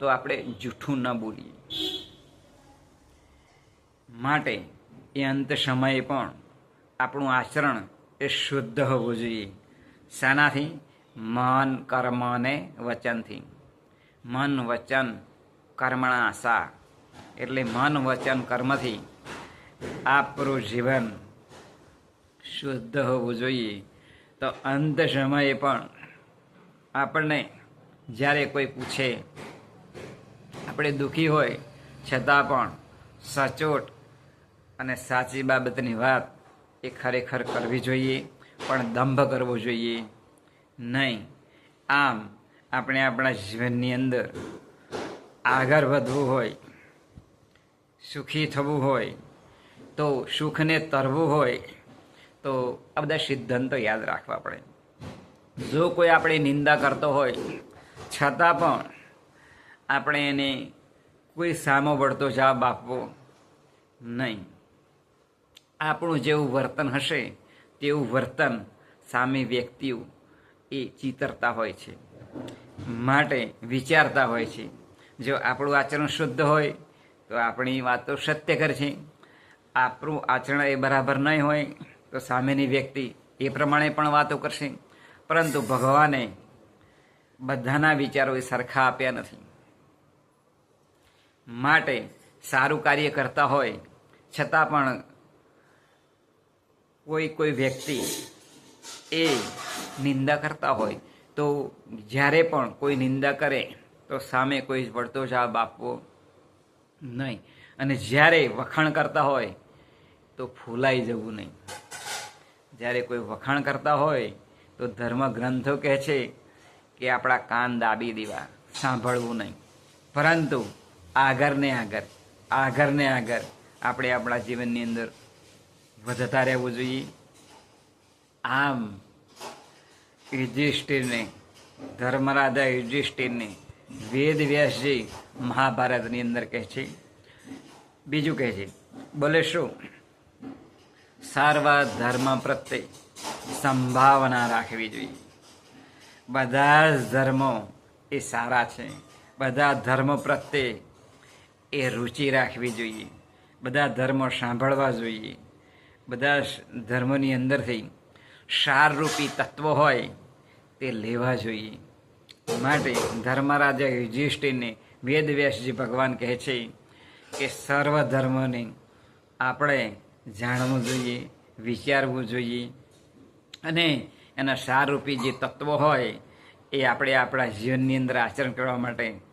તો આપણે જૂઠું ન બોલીએ. માટે એ અંત સમયે પણ આપણું આચરણ એ શુદ્ધ હોવું જોઈએ. શાનાથી મન કર્મ અને વચનથી. મન, વચન કર્મણા આશા એટલે મન, વચન, કર્મથી આપણું જીવન શુદ્ધ હોવું જોઈએ. તો અંત સમયે પણ આપણને જ્યારે કોઈ પૂછે આપણે દુઃખી હોય, છતાં પણ સચોટ અને સાચી બાબતની વાત એ ખરેખર કરવી જોઈએ, પણ દંભ કરવો જોઈએ. નહીં, આમ આપણે આપણા જીવનની અંદર આગળ વધવું હોય, સુખી થવું હોય, તો સુખને તરવું હોય, તો આ બધા સિદ્ધાંતો યાદ રાખવા પડે. જો કોઈ આપણે નિંદા કરતો હોય, છતાં પણ આપણે એને કોઈ સામો વળતો જવાબ આપવો નહીં. આપણું જેવું વર્તન હશે, તેવું વર્તન સામે વ્યક્તિઓ એ ચિતરતા હોય છે, માટે વિચારતા હોય છે. જો આપણું આચરણ શુદ્ધ હોય, તો આપણી વાતો સત્ય કરે છે. આપણું આચરણ એ બરાબર નહીં હોય, તો સામેની વ્યક્તિ એ પ્રમાણે પણ વાતો કરશે. પરંતુ ભગવાને બધાના વિચારો એ સરખા આપ્યા નથી. માટે સારું કાર્ય કરતા હોય, છતાં પણ કોઈ કોઈ વ્યક્તિ એ નિંદા કરતા હોય, તો જ્યારે પણ કોઈ નિંદા કરે, તો સામે કોઈ વળતો જવાબ આપવો નહીં. અને જ્યારે વખાણ કરતા હોય, તો ફૂલાઈ જવું નહીં. જ્યારે કોઈ વખાણ કરતા હોય, તો ધર્મ ગ્રંથો કહે છે કે આપણા કાન દાબી દેવા, સાંભળવું નહીં. પરંતુ આગળ ને આગળ આગળ ને આગળ આપણે આપણા જીવનની અંદર વધતા રહેવું જોઈએ. આમ યુધિષ્ઠિરને ધર્મરાધા યુધિષ્ઠિરને વેદ વ્યાસજી મહાભારતની અંદર કહે છે. બીજું કહે છે, બોલે શું? સારવાર ધર્મ પ્રત્યે સંભાવના રાખવી જોઈએ. બધા જ ધર્મો એ સારા છે. બધા ધર્મ પ્રત્યે એ રુચિ રાખવી જોઈએ. બધા ધર્મો સાંભળવા જોઈએ. બધા ધર્મની અંદરથી સારરૂપી તત્વો હોય તે લેવા જોઈએ. માટે ધર્મરાજા યુધિષ્ઠિરને વેદવ્યાસજી ભગવાન કહે છે કે સર્વ ધર્મને આપણે જાણવું જોઈએ, વિચારવું જોઈએ અને એના સારરૂપી જે તત્વો હોય એ આપણે આપણા જીવનની અંદર આચરણ કરવા માટે